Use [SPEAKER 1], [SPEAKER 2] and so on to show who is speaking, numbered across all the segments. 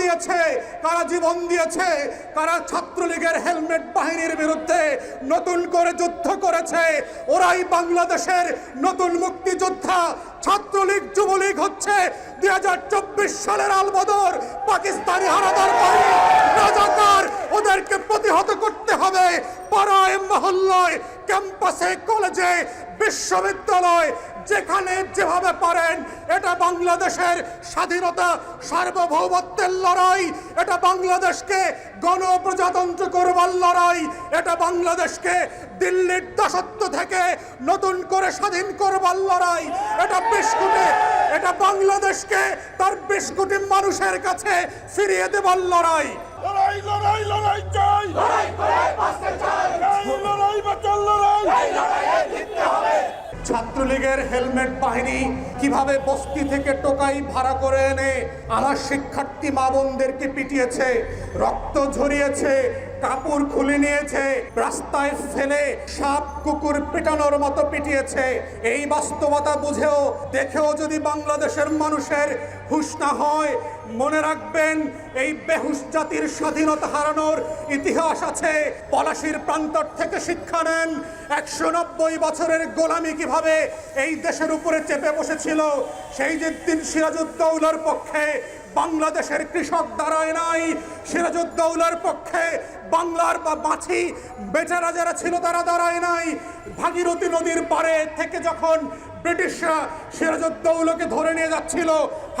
[SPEAKER 1] দিয়েছে কারা জীবন দিয়েছে কারা ছাত্রলীগের হেলমেট বাহিনীর বিরুদ্ধে নতুন করে যুদ্ধ করেছে। ওরাই বাংলাদেশের নতুন মুক্তিযোদ্ধা। ছাত্রলীগ, যুবলীগ হচ্ছে দুই হাজার চব্বিশ সালের আলবদর, পাকিস্তানি হানাদার বাহিনী। রাজাকার, ওদেরকে প্রতিহত করতে হবে। পাড়ায়, মহল্লায়, ক্যাম্পাসে, কলেজে, বিশ্ববিদ্যালয় যেখানে যেভাবে পারেন এটা বাংলাদেশের স্বাধীনতা সার্বভৌমত্বের লড়াই এটা বাংলাদেশকে গণপ্রজাতন্ত্র করবার লড়াই এটা বাংলাদেশকে দিল্লির দাসত্ব থেকে নতুন করে স্বাধীন করবার লড়াই এটা বিশ কোটি এটা বাংলাদেশকে তার বিশ কোটি মানুষের কাছে ফিরিয়ে দেবার লড়াই।
[SPEAKER 2] লড়াই লড়াই লড়াই চাই। লড়াই করে বাঁচতে চাই। এই লড়াই বাঁচার লড়াই।
[SPEAKER 1] ছাত্রলীগের হেলমেট বাহিনী কীভাবে বস্তি থেকে টোকাই ভাড়া করে এনে আমার শিক্ষার্থী মা বোনদেরকে পিটিয়েছে, রক্ত ঝরিয়েছে কাপড় খুলে নিয়েছে, রাস্তায় ফেলে সাপ কুকুর পেটানোর মতো পিটিয়েছে। এই বাস্তবতা বুঝেও, দেখেও যদি বাংলাদেশের মানুষের হুশ না হয়, মনে রাখবেন, এই বেহুশ জাতির স্বাধীনতা হারানোর ইতিহাস আছে। পলাশির প্রান্তর থেকে শিক্ষা নেন, একশো নব্বই বছরের গোলামি কীভাবে এই দেশের উপরে চেপে বসেছিল, সেই যে দিন সিরাজউদ্দৌলার পক্ষে বাংলাদেশের কৃষক দাঁড়ায় নাই। সিরাজউদ্দৌলার পক্ষে বাংলার বা মাছি বেচারা যারা ছিল তারা দাঁড়ায় নাই। ভাগীরথী নদীর পারে থেকে যখন ব্রিটিশরা সিরাজউদ্দৌলাকে ধরে নিয়ে যাচ্ছিল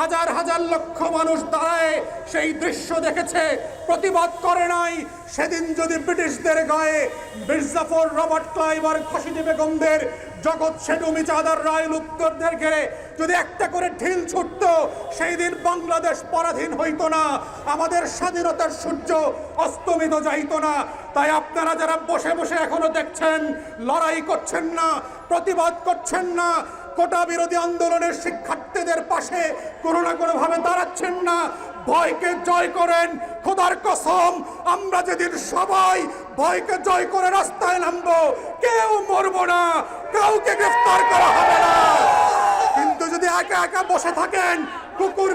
[SPEAKER 1] হাজার হাজার লক্ষ মানুষ দাঁড়ায়, সেই দৃশ্য দেখেছে, প্রতিবাদ করে নাই। সেদিন যদি ব্রিটিশদের গায়ে মির্জাফর রবার্ট ক্লাইভ আর খাসিদি বেগমদের জগৎ সেটু মিচাদার রায় লুপ্তরদের ঘেরে যদি একটা করে ঢিল ছুটত, সেই দিন বাংলাদেশ পরাধীন হইত না, আমাদের স্বাধীনতার সূর্য অস্তমিত যাইতো না। তাই আপনারা যারা বসে বসে এখনও দেখছেন, লড়াই করছেন না, প্রতিবাদ করছেন না কোটা বিরোধী আন্দোলনের শিক্ষার্থীদের পাশে কোনো না কোনোভাবে দাঁড়াচ্ছেন না। ভয়কে জয় করেন খোদার কসম আমরা যেদিন সবাই ভয়কে জয় করে রাস্তায় নামবো কেউ মরবো না কাউকে গ্রেফতার করা হবে না। কিন্তু যদি একা একা বসে থাকেন কুকুর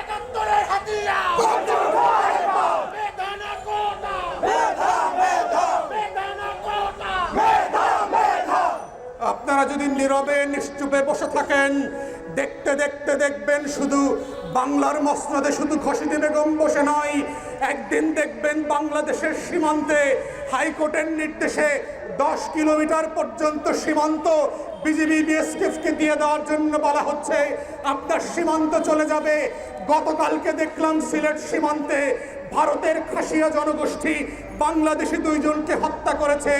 [SPEAKER 2] একাত্তরের হাতিয়ার বেদানা কোটা বেদানা কোটা
[SPEAKER 1] আপনারা যদি নীরবে, নিশ্চুপে বসে থাকেন, দেখতে দেখতে দেখবেন শুধু বাংলার মসনদে শুধু খসিদি বেগম বসে নয়, একদিন দেখবেন বাংলাদেশের সীমান্তে, হাইকোর্টের নির্দেশে দশ কিলোমিটার পর্যন্ত সীমান্ত বিজিবি বিএসএফকে দিয়ে দেওয়ার জন্য বলা হচ্ছে, আপনার সীমান্ত চলে যাবে। গতকালকে দেখলাম সিলেট সীমান্তে ভারতের খাসিয়া জনগোষ্ঠী বাংলাদেশি দুইজনকে হত্যা করেছে।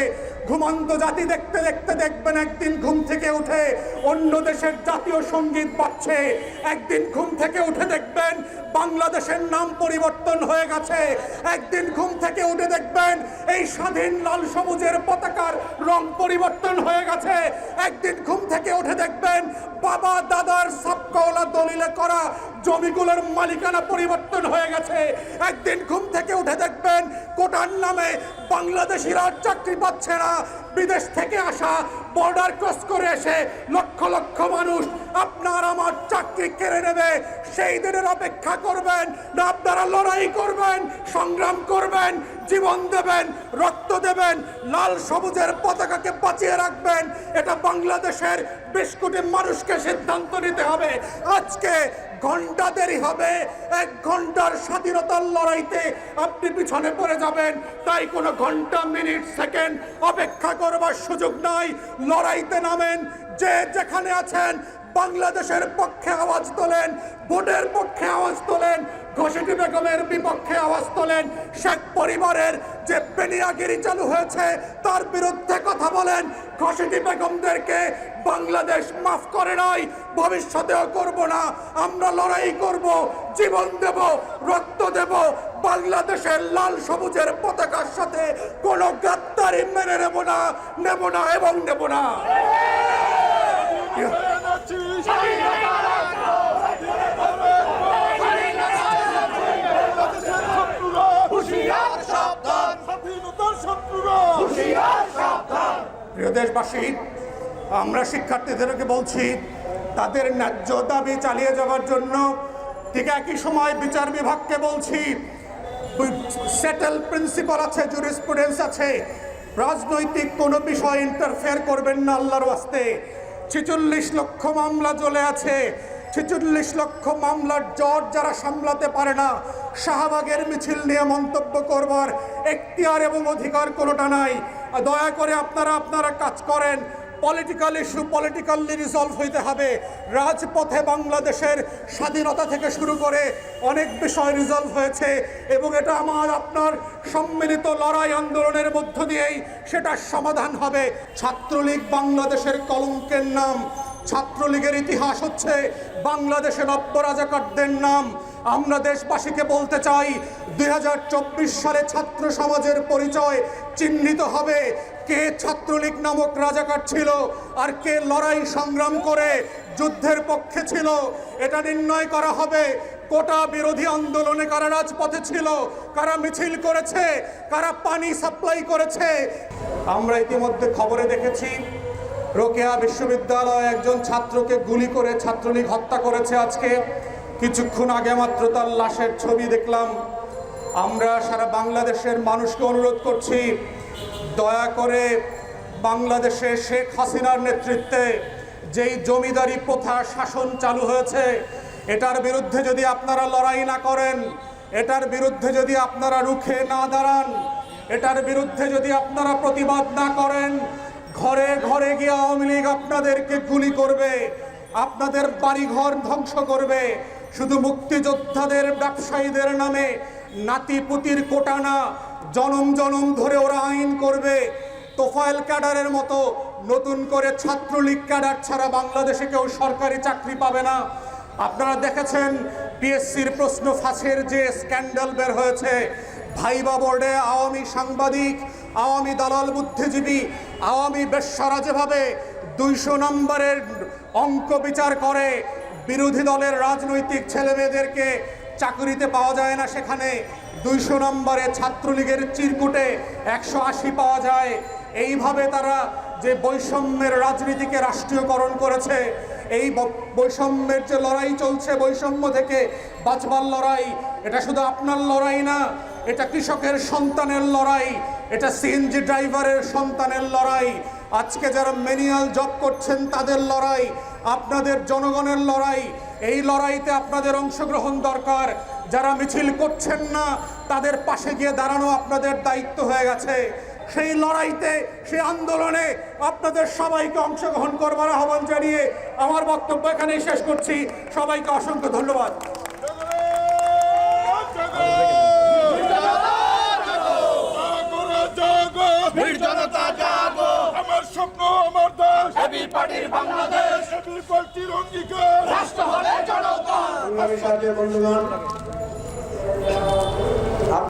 [SPEAKER 1] ঘুমন্ত জাতি দেখতে দেখতে দেখবেন একদিন ঘুম থেকে উঠে অন্য দেশের জাতীয় সংগীত পাচ্ছে একদিন ঘুম থেকে উঠে দেখবেন বাংলাদেশের নাম পরিবর্তন হয়ে গেছে। একদিন ঘুম থেকে উঠে দেখবেন এই স্বাধীন লাল সবুজের পতাকার রং পরিবর্তন হয়ে গেছে। একদিন ঘুম থেকে উঠে দেখবেন বাবা দাদার সাবকওয়ালা দলিলে করা জমিগুলোর মালিকানা পরিবর্তন হয়ে গেছে। একদিন ঘুম থেকে উঠে দেখবেন কোটার নামে বাংলাদেশিরা চাকরি পাচ্ছে না। বিদেশ থেকে আসা বর্ডার ক্রস করে এসে লক্ষ লক্ষ মানুষ আপনার আমার চাকরি কেড়ে নেবে। সেই দিনের অপেক্ষা করবেন না, আপনারা লড়াই করবেন, সংগ্রাম করবেন জীবন দেবেন, রক্ত দেবেন, লাল সবুজের পতাকাকে বাঁচিয়ে রাখবেন। এটা বাংলাদেশের বেশ কোটি মানুষকে সিদ্ধান্ত নিতে হবে। আজকে ঘণ্টা দেরি হবে, এক ঘণ্টার স্বাধীনতার লড়াইতে আপনি পিছনে পড়ে যাবেন। তাই কোনো ঘণ্টা, মিনিট, সেকেন্ড অপেক্ষা করবার সুযোগ নাই। লড়াইতে নামেন, যে যেখানে আছেন বাংলাদেশের পক্ষে আওয়াজ তোলেন, ভোটের পক্ষে আওয়াজ তোলেন ঘোষিটি বেগমের বিপক্ষে আওয়াজ তোলেন। শেখ পরিবারের যে বেনিয়াগিরি চালু হয়েছে, তার বিরুদ্ধে কথা বলেন। ঘোষিটি বেগমদেরকে বাংলাদেশ মাফ করে নাই, ভবিষ্যতেও করব না। আমরা লড়াই করব, জীবন দেব, রক্ত দেব। বাংলাদেশের লাল সবুজের পতাকার সাথে কোনো গাদ্দারি মেনে নেব না নেব না এবং নেব না। প্রিয় দেশবাসী, আমরা শিক্ষার্থীদেরকে বলছি, তাদের ন্যায্য দাবি চালিয়ে যাওয়ার জন্য ঠিক একই সময় বিচার বিভাগকে বলছি সেটেল প্রিন্সিপাল আছে জুরিসপ্রুডেন্স আছে। রাজনৈতিক কোনো বিষয় ইন্টারফেয়ার করবেন না আল্লাহর ওয়াস্তে। ছেচল্লিশ লক্ষ মামলা চলে আছে। ছেচল্লিশ লক্ষ মামলার জট যারা সামলাতে পারে না, শাহবাগের মিছিল নিয়ে মন্তব্য করবার এখতিয়ার এবং অধিকার কোনোটা নাই। দয়া করে আপনারা আপনারা কাজ করেন। পলিটিক্যাল ইস্যু পলিটিক্যালি রিজলভ হইতে হবে। রাজপথে বাংলাদেশের স্বাধীনতা থেকে শুরু করে অনেক বিষয় রিজলভ হয়েছে এবং এটা আমার, আপনার সম্মিলিত লড়াই আন্দোলনের মধ্য দিয়েই সেটার সমাধান হবে। ছাত্রলীগ বাংলাদেশের কলঙ্কের নাম। ছাত্রলীগের ইতিহাস হচ্ছে বাংলাদেশের নব্য রাজাকারদের নাম। আমরা দেশবাসীকে বলতে চাই, দুই হাজার চব্বিশ সালে ছাত্র সমাজের পরিচয় চিহ্নিত হবে। কে ছাত্রলীগ নামক রাজাকার ছিল আর কে লড়াই সংগ্রাম করে যুদ্ধের পক্ষে ছিল, এটা নির্ণয় করা হবে। কোটা বিরোধী আন্দোলনে কারা রাজপথে ছিল, কারা মিছিল করেছে, কারা পানি সাপ্লাই করেছে। আমরা ইতিমধ্যে খবরে দেখেছি, রোকেয়া বিশ্ববিদ্যালয় একজন ছাত্রকে গুলি করে ছাত্রলীগ হত্যা করেছে আজকে। কিছুক্ষণ আগে মাত্র তার লাশের ছবি দেখলাম। আমরা সারা বাংলাদেশের মানুষকে অনুরোধ করছি, দয়া করে বাংলাদেশে শেখ হাসিনার নেতৃত্বে যেই জমিদারি প্রথা শাসন চালু হয়েছে, এটার বিরুদ্ধে যদি আপনারা লড়াই না করেন, এটার বিরুদ্ধে যদি আপনারা রুখে না দাঁড়ান, এটার বিরুদ্ধে যদি আপনারা প্রতিবাদ না করেন, ঘরে ঘরে গিয়ে আওয়ামী লীগ আপনাদেরকে গুলি করবে, আপনাদের বাড়িঘর ধ্বংস করবে শুধু মুক্তিযোদ্ধাদের, ব্যবসায়ীদের নামে নাতিপুতির কোটানা জনম জনম ধরে ওরা আইন করবে। তোফায়েল ক্যাডারের মতো নতুন করে ছাত্রলীগ ক্যাডার ছাড়া বাংলাদেশে কেউ সরকারি চাকরি পাবে না। আপনারা দেখেছেন পিএসসির প্রশ্ন ফাঁসের যে স্ক্যান্ডাল বের হয়েছে। ভাইবা বোর্ডে আওয়ামী সাংবাদিক, আওয়ামী দালাল বুদ্ধিজীবী, আওয়ামী বেশ্যরা যেভাবে দুইশো নম্বরের অঙ্ক বিচার করে বিরোধী দলের রাজনৈতিক ছেলেমেয়েদেরকে চাকরিতে পাওয়া যায় না সেখানে। দুইশো নম্বরে ছাত্রলীগের চিরকুটে একশো আশি পাওয়া যায়। এইভাবে তারা যে বৈষম্যের রাজনীতিকে রাষ্ট্রীয়করণ করেছে, এই বৈষম্যের যে লড়াই চলছে, বৈষম্য থেকে বাঁচবার লড়াই, এটা শুধু আপনার লড়াই না, এটা কৃষকের সন্তানের লড়াই, এটা সিএনজি ড্রাইভারের সন্তানের লড়াই। আজকে যারা ম্যানুয়াল জব করছেন, তাদের লড়াই আপনাদের জনগণের লড়াই, এই লড়াইতে আপনাদের অংশগ্রহণ দরকার। যারা মিছিল করছেন না, তাদের পাশে গিয়ে দাঁড়ানো আপনাদের দায়িত্ব হয়ে গেছে। সেই লড়াইতে, সেই আন্দোলনে আপনাদের সবাইকে অংশগ্রহণ করবার আহ্বান জানিয়ে আমার বক্তব্য এখানেই শেষ করছি। সবাইকে অসংখ্য ধন্যবাদ
[SPEAKER 2] বীর জনতা জাগো আমার স্বপ্ন আমার দেশ
[SPEAKER 3] এবি পার্টির বাংলাদেশ।
[SPEAKER 2] এবি পার্টির অঙ্গীকার।
[SPEAKER 3] রাষ্ট্র হলে জনগণ।
[SPEAKER 4] বন্ধুগণ